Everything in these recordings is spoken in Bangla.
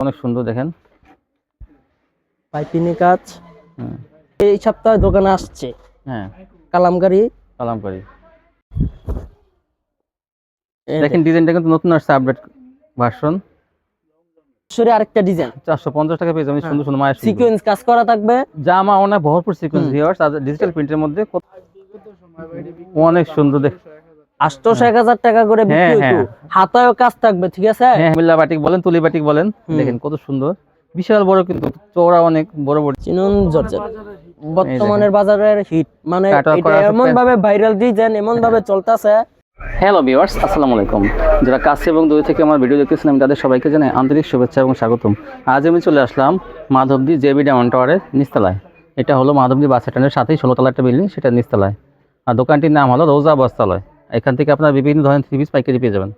অনেক সুন্দর দেখেন। পাইপিনি কাজ এই সপ্তাহে দোকানে আসছে। হ্যাঁ। কালামকারি। সালাম দেখেন ডিজাইনটা কিন্তু নতুন আসছে আপডেট ভার্সন সরে আরেকটা ডিজাইন। চারশো পঞ্চাশ টাকা পেয়ে যাবেন সুন্দর সুন্দর মায়ের সিকোয়েন্স কাজ করা থাকবে। জামা অনেক ভরপুর সিকোয়েন্স ভিউয়ার্স আর ডিজিটাল প্রিন্টের মধ্যে অনেক সুন্দর দেখ এক হাজার টাকা করে বিক্রি হ্যাঁ, হ্যাঁ। হাতায়ও কাজ থাকবে ঠিক আছে? হ্যাঁ মিল্লা বাটিক বলেন তুলি বাটিক বলেন। দেখেন কত সুন্দর। বিশাল বড় কিন্তু চওড়া অনেক বড় বড়। চিনুন জর্জেট। বর্তমানের বাজারের হিট। মানে Catwalk এটা করা আছে। এমন ভাবে ভাইরাল ডিজাইন এমন ভাবে চলতেছে। হ্যালো ভিউয়ার্স আসসালামু আলাইকুম। যারা কাছে এবং দূরে থেকে আমার ভিডিও দেখতেছেন আমি তাদের সবাইকে জানাই আন্তরিক শুভেচ্ছা এবং স্বাগতম। আজ আমি চলে আসলাম মাধবদী জেবি ডায়মন্ড টাওয়ারের নিচতলায়। এটা হলো মাধবদী বাস স্ট্যান্ডের সাথেই ষোলোতলা একটা বিল্ডিং সেটা নিচতলায়। আর দোকানটির নাম হলো রোজা বস্তালয় এখান থেকে আপনার বিভিন্ন ধরনের থ্রি পিস পাইকারি পেয়ে যাবেন।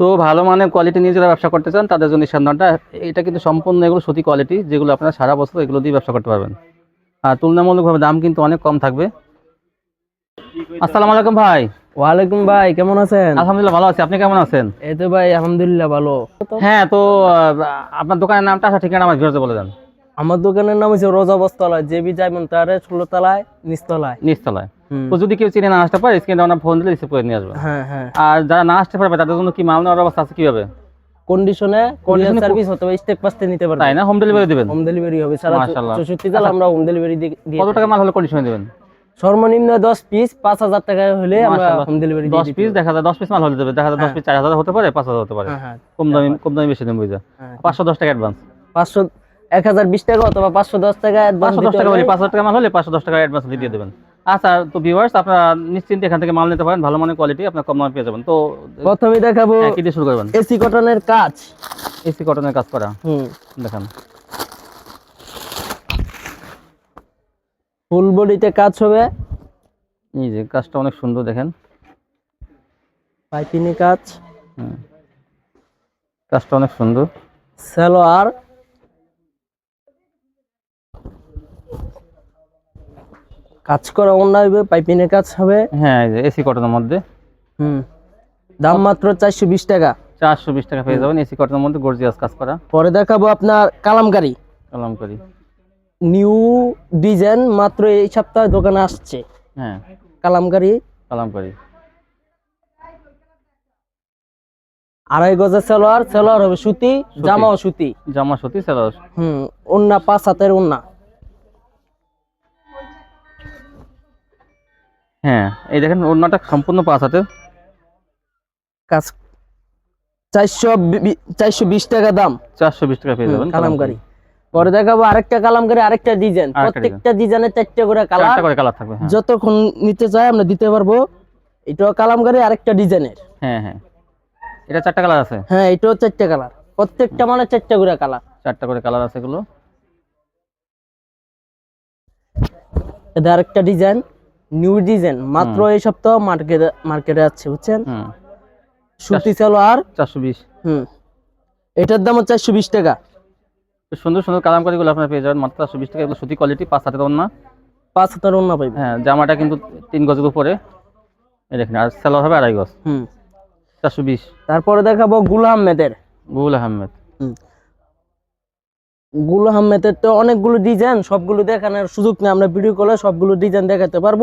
তো ভালো মানের কোয়ালিটি নিয়ে যারা ব্যবসা করতে চান তাদের জন্য সন্ধানটা এটা কিন্তু সম্পূর্ণ এগুলো সত্যি কোয়ালিটি যেগুলো আপনারা সারা বছর এগুলো দিয়ে ব্যবসা করতে পারবেন। আর তুলনামূলকভাবে দাম কিন্তু অনেক কম থাকবে। আসসালামু আলাইকুম ভাই। ওয়ালাইকুম ভাই কেমন আছেন? আলহামদুলিল্লাহ ভালো আছি। আপনি কেমন আছেন? এই তো ভাই আলহামদুলিল্লাহ ভালো। হ্যাঁ তো আপনার দোকানের নামটা আসা ঠিকানা আমার ভিডিওতে বলে দেন। আমার দোকানের নাম হচ্ছে রোজা বস্তলায়। জেবি ডায়মন্ড তারে ষোলো তলায় নিচতলায় নিচতলায় তো যদি কেউ চিনে না আসতে পারে স্ক্রিনে আমরা ফোন দিলে রিসিভ করে নিয়ে আসবে। হ্যাঁ হ্যাঁ। আর যারা না আসতে পারবে তাদের জন্য কি মাল নেওয়ার অবস্থা আছে কীভাবে? কন্ডিশনে কোরিয়ার সার্ভিস হতে স্টেপ পাসতে নিতে পারবে। তাই না? হোম ডেলিভারি দেবেন? হোম ডেলিভারি হবে। সারা মাশাআল্লাহ। চৌষট্টি জেলা আমরা হোম ডেলিভারি দিয়ে কত টাকা মাল হলে কন্ডিশনে দেবেন? সর্বনিম্ন দশ পিস পাঁচ হাজার টাকা হলে আমরা হোম ডেলিভারি দশ পিস দেখা যায় দশ পিস মাল হলে দেবে। দেখা যায় দশ পিস চার হাজার হতে পারে পাঁচ হাজার হতে পারে। হ্যাঁ কম দামি কম দামি বেশি দামি বুঝা। হ্যাঁ। পাঁচশো দশ টাকা অ্যাডভান্স পাঁচশো এক হাজার বিশ টাকা অথবা পাঁচশো দশ টাকা পাঁচশো দশ টাকা। বলি টাকা মাল হলে পাঁচশো দশ টাকা অ্যাডভান্স দিয়ে দেবেন। আচ্ছা তো ভিউয়ার্স আপনারা নিশ্চিন্তে এখান থেকে মাল নিতে পারেন ভালো মানের কোয়ালিটি আপনার কম দামে পেয়ে যাবেন। তো প্রথমে দেখাবো হ্যাঁ, কি দিয়ে শুরু করবেন? এসি কটনের কাজ। এসি কটনের কাজ করা। হুম। দেখান। ফুল বডিতে কাজ হবে। এই যে কাজটা অনেক সুন্দর দেখেন। পাইপিনি কাজ। হুম। কাজটা অনেক সুন্দর। সালোয়ার কাজ করা অন্য হবে পাইপিনের কাজ হবে। হ্যাঁ এসি কটনের মধ্যে। হুম। দাম মাত্র চারশো বিশ টাকা। চারশো বিশ টাকা পেয়ে যাবেন এসি কটনের মধ্যে গর্জিয়াস কাজ করা। পরে দেখাবো আপনার কালামকারি। কালাম করি নিউ ডিজাইন মাত্র এই সপ্তাহে দোকানে আসছে। হ্যাঁ। কালামকারি। কালাম করি আড়াই গজের সালোয়ার সালোয়ার হবে সুতি জামাও সুতি। জামা সুতি সেলার হুম ওন্না পাঁচ হাতের ওন্না হ্যাঁ এই দেখেন ওড়নাটা সম্পূর্ণ পাঁচ হাতে কাজ চারশো চারশো বিশ টাকা দাম। চারশো বিশ টাকা পেয়ে যাবেন কালামকারি। পরে দেখাবো আরেকটা কালামকারি আরেকটা ডিজাইন। প্রত্যেকটা ডিজাইনের চারটে করে কালার। করে কালার থাকবে হ্যাঁ। যতক্ষণ নিতে চাই আমরা দিতে পারব। এটাও কালামকারি আরেকটা ডিজাইনের। হ্যাঁ হ্যাঁ। এটা চারটা কালার আছে? হ্যাঁ এটাও চারটে কালার। প্রত্যেকটা মানে চারটে করে কালার। চারটা করে কালার আছে এগুলো। এটা আরেকটা ডিজাইন। নিউ ডিজাইন মাত্র এই সপ্তাহ মার্কেটে মার্কেটে আছে বুঝছেন? সুতি চালো আর চারশো বিশ। হুম। এটার দাম হচ্ছে চারশো বিশ টাকা। সুন্দর সুন্দর কালাম কারিগুলো আপনারা পেয়ে যাবেন মাত্র চারশো বিশ টাকা। এগুলো সুতি কোয়ালিটি পাঁচ হাতের ওড়না। পাঁচ হাজার অন্য পাইবে। হ্যাঁ জামাটা কিন্তু তিন গজের উপরে। এই দেখেন আর সেলার হবে আড়াই গজ। হুম। চারশো বিশ। তারপরে দেখাবো গুল আহমেদের। গুল আহমেদ। হুম। গুল আহমেদের তো অনেকগুলো ডিজাইন সবগুলো দেখানোর সুযোগ নেই। আমরা ভিডিও কলে সবগুলো ডিজাইন দেখাতে পারব।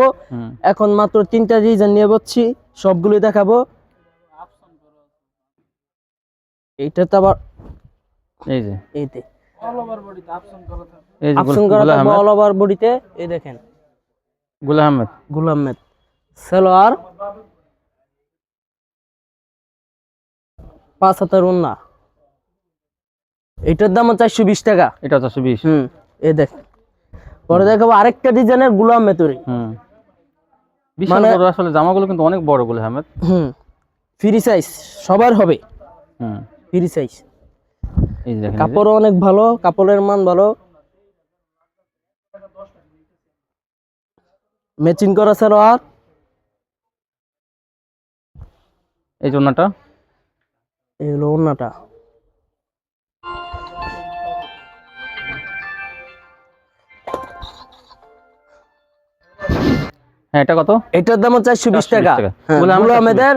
এখন মাত্র তিনটা ডিজাইন নিয়ে বসছি সবগুলো দেখাবো। এইটা তো আবার এই যে। এইতে অপশন করা থাকবে অল ওভার বডিতে এই দেখেন। গুল আহমেদ। গুল আহমেদ। সালোয়ার পাঁচ হাজার উন্না এটার দাম চারশো বিশ টাকা। এটা চারশো বিশ। হুম এই দেখ। পরে দেখাবো আরেকটা ডিজাইনের গুলাম মেতুরি। হুম। বিশাল মানে- বড় আসলে জামাগুলো কিন্তু অনেক বড় গুল হুম ফ্রি সাইজ সবার হবে। হুম। Free size. কাপড়ও অনেক ভালো কাপড়ের মান ভালো। ম্যাচিং করা সালোয়ার এই জন্যটা এই হলো ওড়নাটা। হ্যাঁ এটা কত? এটার দাম চারশো বিশ টাকা। হ্যাঁ, গুল আহমেদ গুল 420 আহমেদের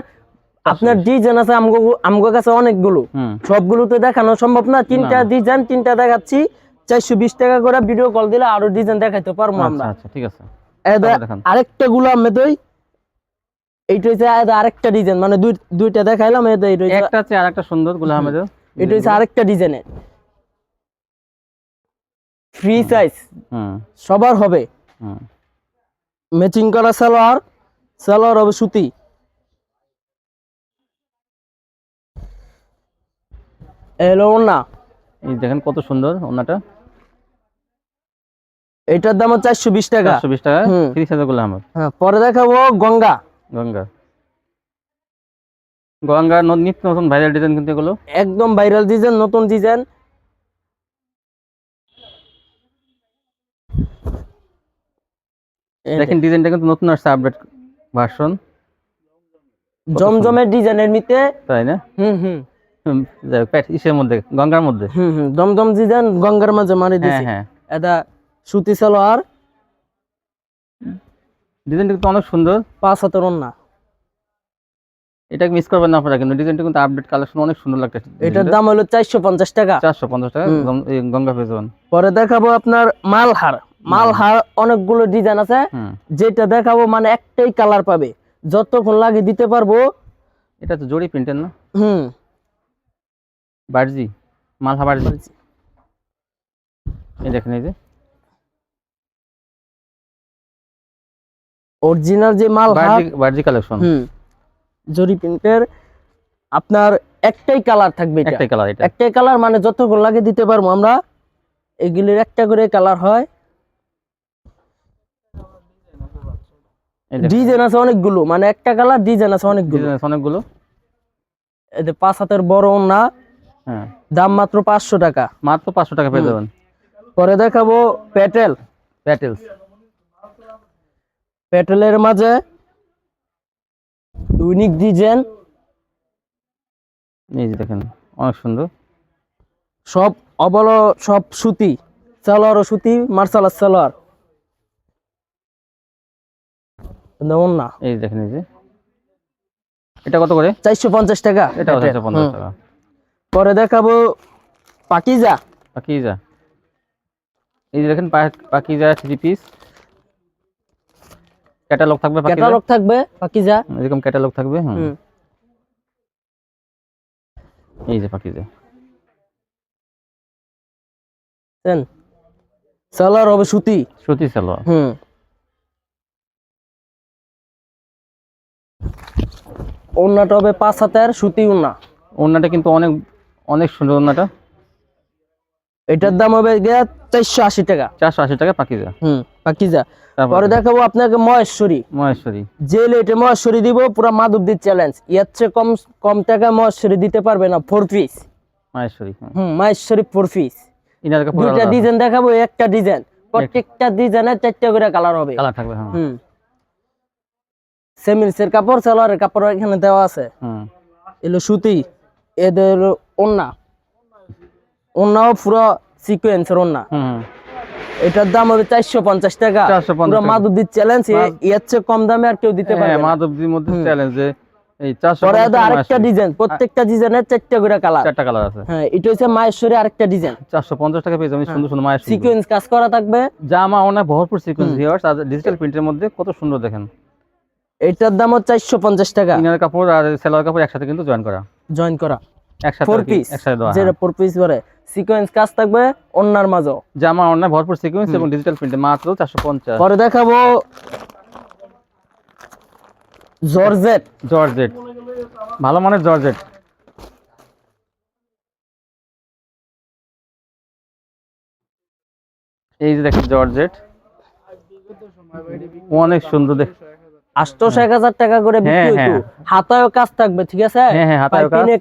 আপনার ডিজাইন আছে আমগো আমগো কাছে অনেকগুলো। সবগুলো তো দেখানো সম্ভব না। তিনটা ডিজাইন তিনটা দেখাচ্ছি। চারশো বিশ টাকা করে ভিডিও কল দিলে আরও ডিজাইন দেখাইতে পারব আচ্ছা আমরা। আচ্ছা ঠিক আছে। আরেকটা গুলো আমি দই। এইটা হচ্ছে আরেকটা ডিজাইন মানে দুই দুইটা দেখাইলাম একটা আছে আর একটা সুন্দরগুলো আহমেদের এটা হচ্ছে আরেকটা ডিজাইনের। ফ্রি সাইজ হুম। সবার হবে। হুম। ম্যাচিং করা সালোয়ার সালোয়ার হবে সুতি। এলো না এই দেখেন কত সুন্দর ওনাটা এটার দাম হচ্ছে চারশো বিশ টাকা। চারশো বিশ টাকা। তিরিশ হাজারগুলো আহমেদ হ্যাঁ পরে দেখাবো গঙ্গা। গঙ্গা। গঙ্গার ন- নিত্য নতুন ভাইরাল ডিজাইন কিন্তু এগুলো। একদম ভাইরাল ডিজাইন নতুন ডিজাইন দেখেন ডিজাইনটা কিন্তু নতুন আসছে আপডেট ভার্সন জমজমের ডিজাইনের নিতে তাই না? হুম হুম। প্যাট- ইসের মধ্যে গঙ্গার মধ্যে। হুম হুম জমজম ডিজাইন গঙ্গার মাঝে মারি হ্যাঁ দিছি। হ্যাঁ। এটা সুতি সালোয়ার। ডিজাইনটা কিন্তু অনেক সুন্দর। পাঁচ হাতের ওন্না এটা মিস করবেন না আপনারা কিন্তু ডিজাইনটা কিন্তু আপডেট কালেকশন অনেক সুন্দর লাগতেছে। এটার দাম হলো চারশো পঞ্চাশ টাকা। চারশো পঞ্চাশ টাকা গঙ্গা যাবেন পরে দেখাবো আপনার মালহার। মালহার অনেকগুলো ডিজাইন আছে যেটা দেখাবো মানে একটাই কালার পাবে। যতক্ষণ লাগে দিতে পারব এটা তো জড়ি প্রিন্টের না? হুম। বার্জি মালহা বার্জি। এই দেখেন এই যে। অরিজিনাল যে মালহার বার্জি কালেকশন হুম। জরি প্রিন্টের আপনার একটাই কালার থাকবে এটা। একটাই কালার এটা। একটাই কালার মানে যতক্ষণ লাগে দিতে পারব আমরা এগুলির একটা করে কালার হয় এই দেখেন, ডিজাইন আছে অনেকগুলো মানে একটা কালার ডিজাইন আছে অনেকগুলো। অনেকগুলো। এতে পাঁচ হাতের বড় না হ্যাঁ। দাম মাত্র পাঁচশো টাকা। মাত্র পাঁচশো টাকা পেয়ে যাবেন। পরে দেখাবো প্যাটেল। প্যাটেলস। প্যাটেলের মাঝে ইউনিক ডিজাইন। এই যে দেখেন অনেক সুন্দর। সব অবল সব সুতি সালোয়ার ও সুতি মার্শাল আর্ট সালোয়ার। যেমন না। এই দেখেন এই যে। এটা কত করে? চারশো পঞ্চাশ টাকা। এটা। হচ্ছে পঞ্চাশ। টাকা। পরে দেখাবো পাকিজা। পাকিজা। এই যে দেখেন পাকিজা থ্রি পিস ক্যাটালগ থাকবে পাকিজা? ক্যাটালগ থাকবে পাকিজা। এরকম ক্যাটালগ থাকবে? হুম। এই যে পাকিজা। সালোয়ার হবে সুতি। সুতি সালোয়ার। হুম। ওড়নাটা হবে পাঁচ হাতের সুতি ওড়না। ওড়নাটা কিন্তু অনেক অনেক সুন্দর ওড়নাটা। এটার দাম হবে গিয়া চারশো আশি টাকা। চারশো আশি টাকা পাকিজা। হুম পাকিজা। পরে দেখাবো আপনাকে মহেশ্বরী। মহেশ্বরী। যে লেটে মহেশ্বরী দিব পুরো মাধবদীর চ্যালেঞ্জ এর চেয়ে কম কম টাকায় মহেশ্বরী দিতে পারবে না ফোর পিস মহেশ্বরী হ্যাঁ। হুম মহেশ্বরী ফোর পিস দুইটা ডিজাইন দেখাবো একটা ডিজাইন প্রত্যেকটা ডিজাইনের চারটা করে কালার হবে। কালার থাকবে হ্যাঁ। হুম। সেমিলসের কাপড় সালোয়ারের কাপড় এখানে দেওয়া আছে। এলো সুতি এদের ওন্না। ওন্নাও পুরো সিকোয়েন্সের ওন্না। এটার দাম হবে চারশো পঞ্চাশ টাকা। 450 পুরো। মাধবদীর চ্যালেঞ্জ এর চেয়ে কম দামে আর কেউ দিতে হ্যাঁ না। মাধবদীর মধ্যে চ্যালেঞ্জ এই পরে আরেকটা ডিজাইন প্রত্যেকটা ডিজাইনের চারটা করে কালার চারটা কালার আছে। হ্যাঁ এটা হচ্ছে মায়েশ্বরী আরেকটা ডিজাইন চারশো পঞ্চাশ টাকা পেয়ে যাবেন সুন্দর সুন্দর মায়ের সিকোয়েন্স কাজ করা থাকবে। জামা অনেক ভরপুর সিকোয়েন্স ভিউয়ার্স আর ডিজিটাল প্রিন্টের মধ্যে কত সুন্দর দেখেন। এটার দাম হচ্ছে চারশো পঞ্চাশ টাকা। ইনার কাপড় আর সেলোয়ার কাপড় একসাথে কিন্তু জয়েন করা। জয়েন করা। একসাথে ফোর পিস একসাথে দেওয়া যেটা। ফোর পিস করে। সিকোয়েন্স কাজ থাকবে অন্যার মাঝও। জামা অনেক ভরপুর সিকোয়েন্স এবং ডিজিটাল প্রিন্টে মাত্র চারশো পঞ্চাশ। পরে দেখাবো জর্জেট জর্জেট ভালো মানের জর্জেট এই যে দেখেন জর্জেট অনেক সুন্দর দেখ আটশোশো এক হাজার টাকা করে বিক্রি হ্যাঁ, হ্যাঁ। কাজ থাকবে ঠিক আছে? হ্যাঁ হ্যাঁ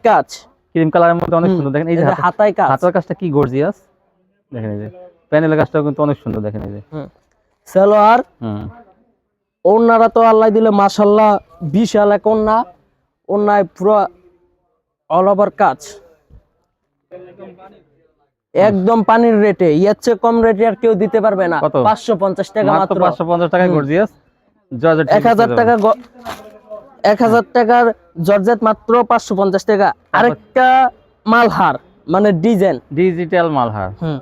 কাজ। ক্রিম কালারের মধ্যে অনেক সুন্দর। দেখেন এই যে হাতায় কাজ। হাতার কাজটা কি গর্জিয়াস দেখেন এই যে প্যানেলের কাজটাও কিন্তু অনেক সুন্দর দেখেন এই যে। সালোয়ার। হুম। ওনারা তো আল্লাহ দিলে মাসাল্লাহ বিশাল এক ওন্না ওন্নায় পুরো অল ওভার কাজ। একদম পানির রেটে এর চেয়ে কম রেটে আর কেউ দিতে পারবে না। পাঁচশো পঞ্চাশ টাকা মাত্র পাঁচশো পঞ্চাশ টাকা গর্জিয়াস এক হাজার টাকা এক হাজার টাকার জর্জেট মাত্র পাঁচশো পঞ্চাশ টাকা। আরেকটা মালহার মানে ডিজাইন ডিজিটাল মালহার। হুম।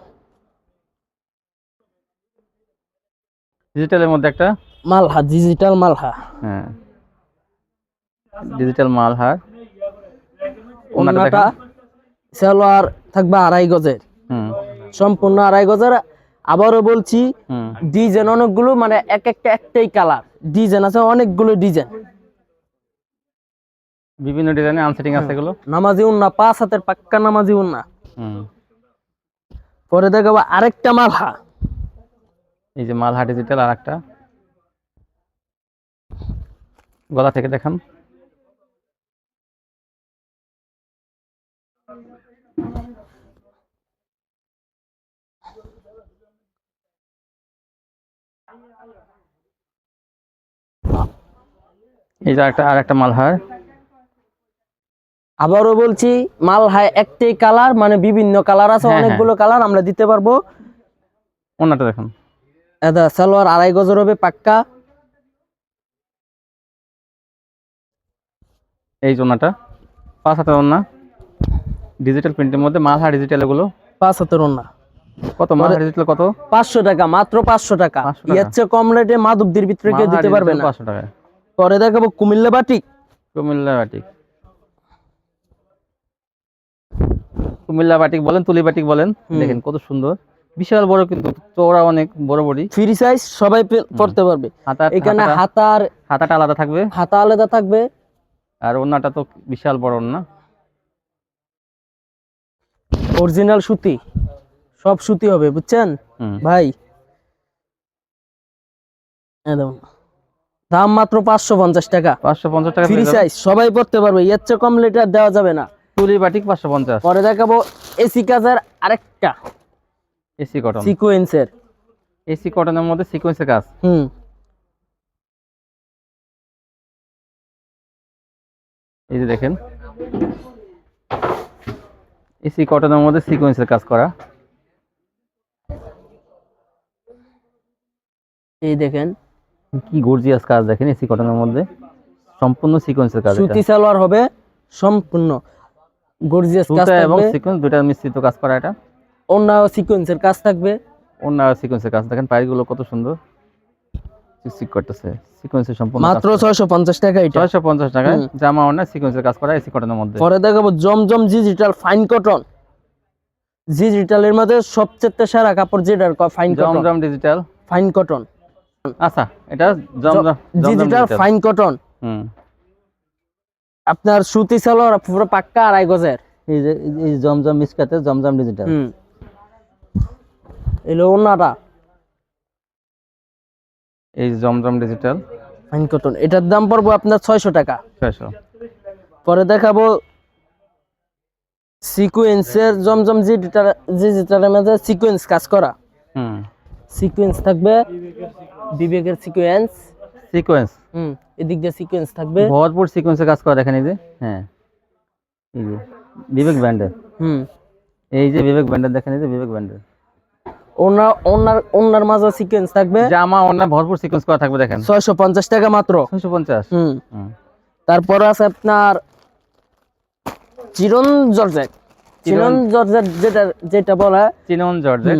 ডিজিটালের মধ্যে একটা? মালহা ডিজিটাল মালহা। হ্যাঁ। ডিজিটাল মালহার। ওনাটা। সালোয়ার থাকবে আড়াই গজের। হুম। সম্পূর্ণ আড়াই গজের আবারও বলছি ডিজাইন অনেকগুলো মানে এক একটা একটাই কালার। ডিজাইন আছে অনেকগুলো ডিজাইন। বিভিন্ন ডিজাইনের আনসেটিং আছে এগুলো? নামাজি উন্না পাঁচ হাতের পাক্কা নামাজি উন্না। পরে দেখাবো আরেকটা মালহা। এই যে মালহা ডিজিটাল আর একটা গলা থেকে দেখান। যে একটা আর একটা মালহার। আবারও বলছি মালহায় একটাই কালার মানে বিভিন্ন কালার আছে হ্যাঁ, হ্যাঁ। অনেকগুলো কালার আমরা দিতে পারব। ওনাটা দেখুন। এটা সালোয়ার আড়াই গজের হবে পাক্কা। এই ওনাটা পাঁচ হাতের ওনা ডিজিটাল প্রিন্টের মধ্যে মালহা ডিজিটাল এগুলো। পাঁচ হাতের ওন্না কত? মালহা ডিজিটাল কত? পাঁচশো টাকা মাত্র পাঁচশো টাকা। 500 টাকা। এর চেয়ে কম রেটে মাধবদের ভিতরে কেউ দিতে পারবে না। পাঁচশো টাকায়। পরে দেখাবো Comilla batik. Comilla batik. Comilla batik বলেন তুলি বাটিক বলেন দেখেন কত সুন্দর। বিশাল বড় কিন্তু চওড়া অনেক বড় বড়ি। ফ্রি সাইজ সবাই পড়তে পারবে। এখানে হাতার হাতাটা আলাদা থাকবে। হাতা আলাদা থাকবে। আর ওনাটা তো বিশাল বড় না অরিজিনাল সুতি। সব সুতি হবে বুঝছেন? ভাই। দেখুন। দাম মাত্র পাঁচশো পঞ্চাশ টাকা। পাঁচশো পঞ্চাশ টাকা ফ্রি সাইজ সবাই পড়তে পারবে এর চেয়ে কম লিটার দেওয়া যাবে না। তুলি বাটিক পাঁচশো পঞ্চাশ। পরে দেখাবো এসি কাজের আরেকটা। এসি কটন সিকোয়েন্সের এসি কটনের মধ্যে সিকোয়েন্সের কাজ। হুম। এই যে দেখেন। এসি কটনের মধ্যে সিকোয়েন্সের কাজ করা। এই দেখেন কি গর্জিয়াস কাজ দেখেন এসি কটনের মধ্যে। সম্পূর্ণ সিকোয়েন্সের কাজ সুতি সালোয়ার হবে সম্পূর্ণ গর্জিয়াস কাজ সুতা এবং সিকোয়েন্স দুটা মিশ্রিত কাজ করা এটা। অন্য সিকোয়েন্সের কাজ থাকবে। অন্য সিকোয়েন্সের কাজ। দেখেন পায়েগুলো কত সুন্দর। চিকচিক করতেছে। সিকোয়েন্সের সম্পূর্ণ মাত্র ছয়শো পঞ্চাশ টাকা এটা। ছয়শো পঞ্চাশ টাকায় জামা অন্য সিকোয়েন্সের কাজ করা এসি কটনের মধ্যে। পরে দেখাবো জমজম ডিজিটাল ফাইন কটন ডিজিটালের মধ্যে সবচেয়ে সেরা কাপড় যেটা fine cotton Zamzam digital fine cotton আচ্ছা এটা ডিজিটাল ফাইন কটন হুম। আপনার সুতি সালোয়ার পুরো পাক্কা আড়াই গজের এই যে এই জমজম মিসকাতে জমজম ডিজিটাল হুম। এলো ওনাটা এই জমজম ডিজিটাল ফাইন কটন এটার দাম পড়ব আপনার ছয়শো টাকা। ছয়শো। পরে দেখাবো সিকোয়েন্সের জমজম ডিজিটাল ডিজিটালের মধ্যে সিকোয়েন্স কাজ করা। হুম। সিকোয়েন্স থাকবে। বিবেকের সিকোয়েন্স সিকোয়েন্স হুম এদিক দিয়ে সিকোয়েন্স থাকবে। ভরপুর সিকোয়েন্সে কাজ করা দেখেন এই যে। হ্যাঁ। এই যে বিবেক ব্যান্ডের। হুম। এই যে বিবেক ব্যান্ডের দেখেন এই যে বিবেক ব্যান্ডের। ওনার ওনার ওনার মাঝে সিকোয়েন্স থাকবে। জামা ওনার ভরপুর সিকোয়েন্স করা থাকবে দেখেন। ছয়শো পঞ্চাশ টাকা মাত্র। ছয়শো পঞ্চাশ। হুম। হুম। তারপর আছে আপনার চিরন জর্জেট। চিরন জর্জেট যেটা যেটা বলা। Chinon georgette.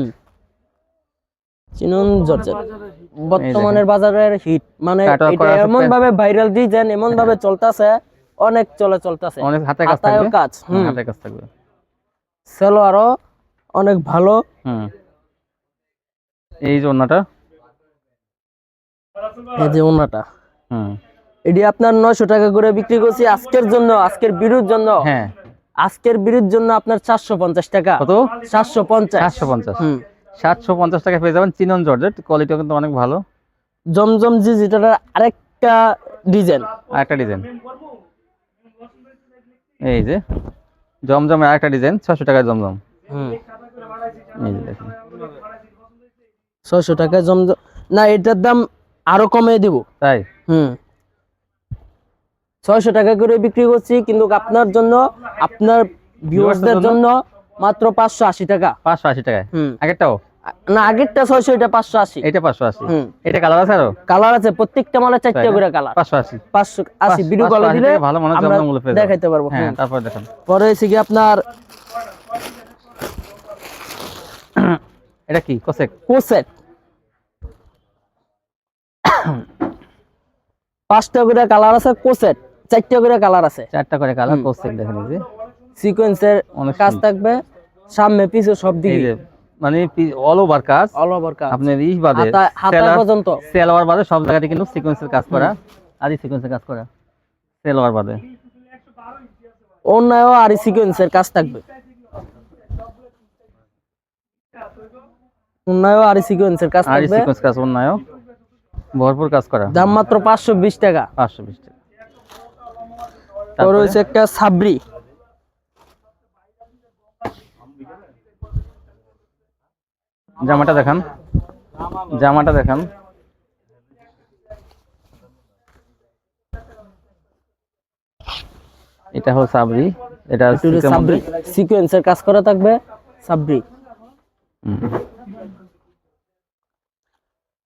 Chinon georgette. বর্তমানের বাজারের হিট মানে এটা এমন ভাবে ভাইরাল ডিজাইন এমন ভাবে চলতেছে অনেক চলে চলতেছে। অনেক হাতে কাজ থাকবে? কাজ হুম। হাতে কাজ থাকবে। সালোয়ারও অনেক ভালো। হুম। এই যে ওন্নাটা এই যে ওনাটা হুম। এটি আপনার নয়শো টাকা করে বিক্রি করছি আজকের জন্য আজকের বিরুর জন্য। হ্যাঁ। আজকের বিরুর জন্য আপনার চারশো পঞ্চাশ টাকা। কত? সাতশো পঞ্চাশ। সাতশো পঞ্চাশ। হুম। সাতশো পঞ্চাশ টাকা পেয়ে যাবেন চিনন জর্জেট। কোয়ালিটিও কিন্তু অনেক ভালো। জমজম জি ডিজিটালের আরেকটা ডিজাইন। আর একটা ডিজাইন। এই যে জমজমের আরেকটা ডিজাইন ছশো টাকায় জমজম। হুম। এই যে দেখুন। ছয়শো টাকা জমজম না এটার দাম আরও কমিয়ে দিব। তাই? হুম। ছয়শো টাকা করে বিক্রি করছি কিন্তু আপনার জন্য আপনার ভিউয়ার্সদের জন্য মাত্র পাঁচশো আশি টাকা। পাঁচশো আশি টাকা আগেরটাও? না আগেরটা ছয়শো এটা পাঁচশো আশি। এটা পাঁচশো আশি। এটা কালার আছে আরও? কালার আছে প্রত্যেকটা মালে চারটে করে কালার। পাঁচশো আশি। পাঁচশো আশি ভিডিও দিলে ভালো মনে। দেখাইতে পারব। হ্যাঁ তারপর দেখেন। পরে হয়েছে কি আপনার এটা কি? কোসেক? কোসেট পাঁচটা করে কালার আছে কোসেট চারটা করে কালার আছে। চারটা করে কালার কোসেক দেখেন এই যে। সিকোয়েন্সের কাজ থাকবে সামনে পিছে সব দিকে। মানে অল ওভার কাজ। অল ওভার কাজ। আপনার ইস বাদে হাতা- পর্যন্ত। সেলোয়ার বাদে সব জায়গাতে কিন্তু সিকোয়েন্সের কাজ করা আর সিকোয়েন্সের কাজ করা। সেলোয়ার বাদে। অন্যায় আর সিকোয়েন্সের কাজ থাকবে। অন্যায় আর সিকোয়েন্সের কাজ থাকবে। আর সিকোয়েন্স কাজ অন্যায় ভরপুর কাজ করা। দাম মাত্র পাঁচশো বিশ টাকা। পাঁচশো বিশ টাকা। পরে তারপরে? হচ্ছে একটা সাবরি। জামাটা দেখান। জামাটা দেখান। এটা হলো সাবরি। এটা সাবরি সিকোয়েন্সের কাজ করা থাকবে সাবরি।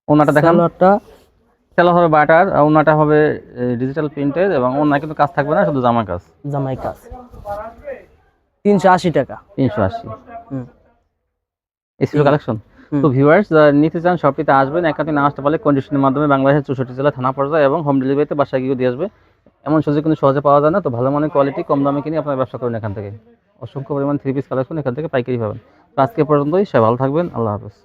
ওনাটা দেখান। সালোয়ারটা। সেলা হবে বাটার আর ওনাটা হবে ডিজিটাল প্রিন্টের এবং ওনা কিন্তু কাজ থাকবে না শুধু জামার কাজ। জামাই কাজ। তিনশো আশি টাকা। তিনশো আশি। হুম। এসিও কালেকশন তো ভিউয়ার্স নিতে চান শপটিতে আসবেন একাধিক না আসতে পারলে কন্ডিশনের মাধ্যমে বাংলাদেশের চৌষট্টি জেলা থানা পর্যায়ে এবং হোম ডেলিভারিতে বাসায় গিয়ে দিয়ে আসবে। এমন সহজে কিন্তু সহজে পাওয়া যায় না তো ভালো মানের কোয়ালিটি কম দামে কিনে আপনার ব্যবসা করেন এখান থেকে। অসংখ্য পরিমাণ থ্রি পিস কালেকশন এখান থেকে পাইকারি পাবেন। তো আজকে পর্যন্তই সে ভালো থাকবেন আল্লাহ হাফেজ।